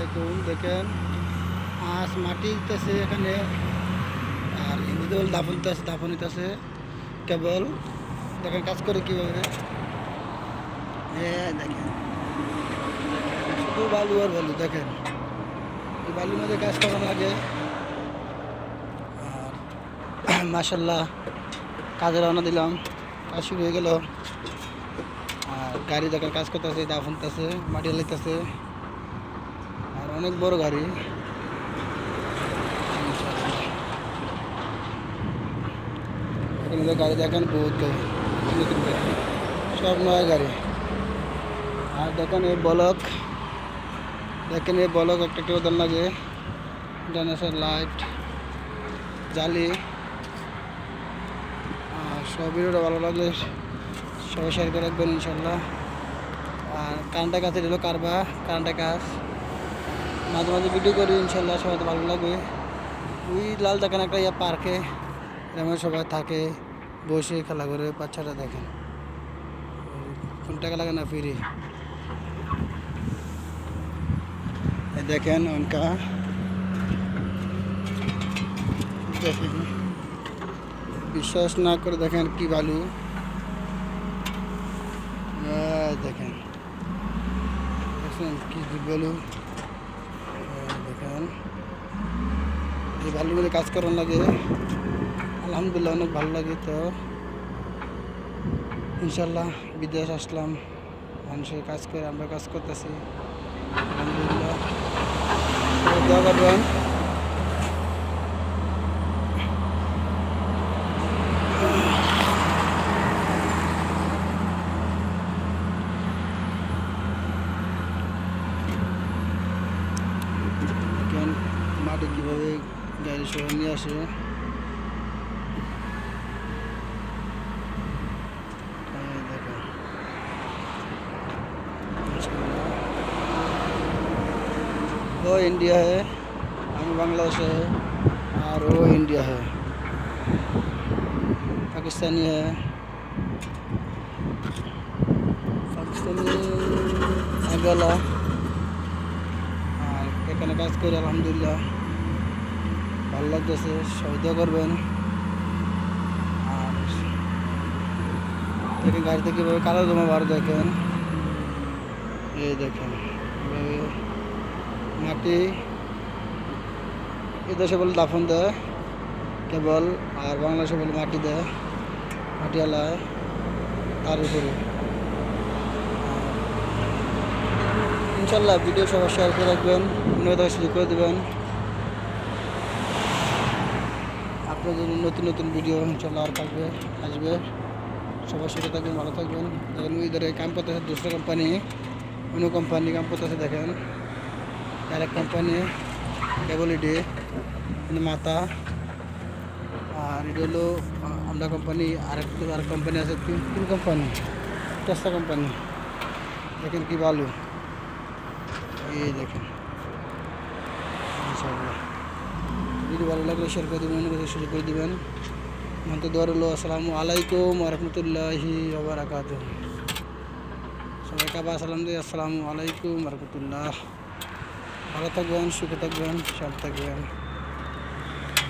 আলাইকুম, দেখেন আজ মাটি দিতেছে এখানে, আর হিন্দিতে বল দাফন দিতেছে দাফন দিতেছে কেবল, দেখেন কাজ করে কীভাবে। দেখেন, শুধু বালু আর বালু, দেখেন বালুর মধ্যে কাজ করা লাগে। আর মাসাল্লাহ কাজে রওনা দিলাম, কাজ শুরু হয়ে গেল। আর গাড়ি দেখেন কাজ করতেছে, দাফন দিতেছে মাটি লাইতেছে অনেক বড় গাড়ি। গাড়ি দেখেন বহুত সব নয় গাড়ি। আর দেখেন এই বলক। দেখেন এই বলক একটা একটা ওদের লাগে। ডাইনোসর লাইট, জালি। আর সব ভিডিওটা ভালো লাগলে সবাই শেয়ার করে রাখবেন ইনশাল্লাহ। আর কারেন্টের কাছে দিল কারবা কারেন্টের কাজ। মাঝে মাঝে ভিডিও করি, ইনশাল্লাহ সবাই তো ভালো লাগবে। ওই লাল দেখেন একটা ইয়ে পার্কে যেমন সবাই থাকে, বসে খেলা করে, বাচ্চারা দেখেন। কোন টাকা লাগে না ফিরি দেখেন উনকা দেখেন। বিশ্বাস না করে দেখেন কি এই দেখেন। দেখছেন কি কি বালু এই দেখেন বালুর মধ্যে কাজ করার লাগে। আলহামদুলিল্লাহ অনেক ভালো লাগে তো। ইনশাল্লাহ বিদেশ আসলাম, মানুষের কাজ করে আমরা কাজ করতেছি। আলহামদুলিল্লাহ। মাটি কীভাবে গাড়ি সহ নিয়ে আসে এই দেখেন। वो इंडिया है हम बांग्लादेश है और वो इंडिया है पाकिस्तानी है পাকিস্তানি আগলা আর এখানে কাজ করে আলহামদুলিল্লাহ ভালো লাগতেছে সহায়তা করবেন। আর দেখেন গাড়িতে কীভাবে কালো জমা বার দেখেন। এই দেখেন মাটি এ দেশে বলে দাফন দেয়, কেবল আর বাংলাদেশে বলে মাটি দেয় মাটি আলায় তার উপরে। ইনশাল্লাহ ভিডিও সবার শেয়ার করে রাখবেন, অন্যদের সুযোগ করে দেবেন। আপনাদের নতুন নতুন ভিডিও ইনশাল্লাহ আর থাকবে আসবে সবাই সুখে থাকবেন, ভালো থাকবেন। দেখেন ইধারে কাম করতেছে দুসরা কোম্পানি অন্য কোম্পানি কাম করতেছে, দেখেন। ডাইরেক্ট কোম্পানি কেবল ইডি মাথা। আর এটা হলো, আ- আমরা কোম্পানি আরেকটা আর কোম্পানি আছে, তিন তিন কোম্পানি টেস্টা কোম্পানি দেখেন কি ভালো। এই দেখেন। ইনশাআল্লাহ যদি ভালো লাগলে শেয়ার করে দেবেন অনেক সুযোগ করে দেবেন। মন্ত দোয়ার হলো, আসসালামু আলাইকুম রহমতুল্লাহি ওবরাকাত সবাইকে আবার সালাম দিই আসসালামু আলাইকুম রহমতুল্লাহ। ভালো থাকবেন, সুখে থাকবেন সব থাকবেন।